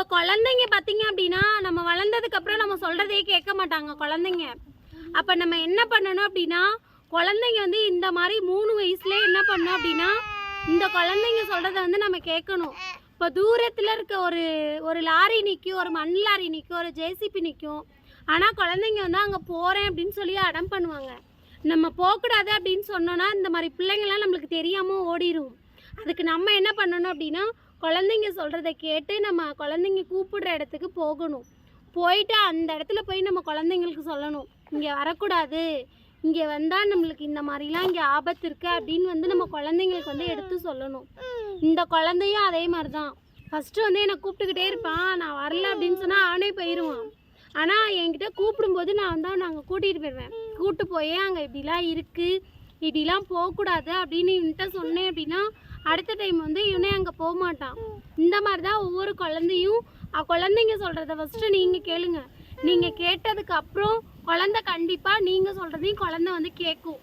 இப்போ குழந்தைங்க பார்த்தீங்க அப்படின்னா நம்ம வளர்ந்ததுக்கப்புறம் நம்ம சொல்கிறதே கேட்க மாட்டாங்க குழந்தைங்க. அப்போ நம்ம என்ன பண்ணணும் அப்படின்னா குழந்தைங்க வந்து இந்த மாதிரி மூணு வயசுலேயே என்ன பண்ணணும் அப்படின்னா இந்த குழந்தைங்க சொல்கிறத வந்து நம்ம கேட்கணும். இப்போ தூரத்தில் இருக்க ஒரு ஒரு லாரி நிற்கும் ஒரு மண் லாரி நிற்கும் ஒரு ஜேசிபி நிற்கும் ஆனால் குழந்தைங்க வந்து அங்கே போகிறேன் அப்படின்னு சொல்லி அடம் பண்ணுவாங்க. நம்ம போகக்கூடாது அப்படின்னு சொன்னோன்னா இந்த மாதிரி பிள்ளைங்கள்லாம் நம்மளுக்கு தெரியாமல் ஓடிடும் அதுக்கு நம்ம என்ன பண்ணணும் அப்படின்னா குழந்தைங்க சொல்கிறத கேட்டு நம்ம குழந்தைங்க கூப்பிடுற இடத்துக்கு போகணும். போயிட்டு அந்த இடத்துல போய் நம்ம குழந்தைங்களுக்கு சொல்லணும். இங்கே வரக்கூடாது. இங்கே வந்தால் நம்மளுக்கு இந்த மாதிரிலாம் இங்கே ஆபத்து இருக்குது அப்படின்னு வந்து நம்ம குழந்தைங்களுக்கு வந்து எடுத்து சொல்லணும். இந்த குழந்தையும் அதே மாதிரி தான் ஃபஸ்ட்டு வந்து என்னை கூப்பிட்டுக்கிட்டே இருப்பான் நான் வரல அப்படின்னு சொன்னால் அவனே போயிடுவான் ஆனால் என்கிட்ட கூப்பிடும்போது நான் வந்து அவன் அங்கே கூட்டிகிட்டு போயிடுவேன் கூப்பிட்டு போய் அங்கே இப்படிலாம் இருக்குது இப்படிலாம் போகக்கூடாது அப்படின்னு என்கிட்ட சொன்னேன் அப்படின்னா அடுத்த டைம் வந்து இவனே அங்கே போக மாட்டான் இந்த மாதிரி தான் ஒவ்வொரு குழந்தையும் குழந்தைங்க சொல்கிறத ஃபஸ்ட்டு நீங்கள் கேளுங்க. நீங்கள் கேட்டதுக்கு அப்புறம் குழந்தை கண்டிப்பாக நீங்கள் சொல்கிறதையும் குழந்தை வந்து கேட்கும்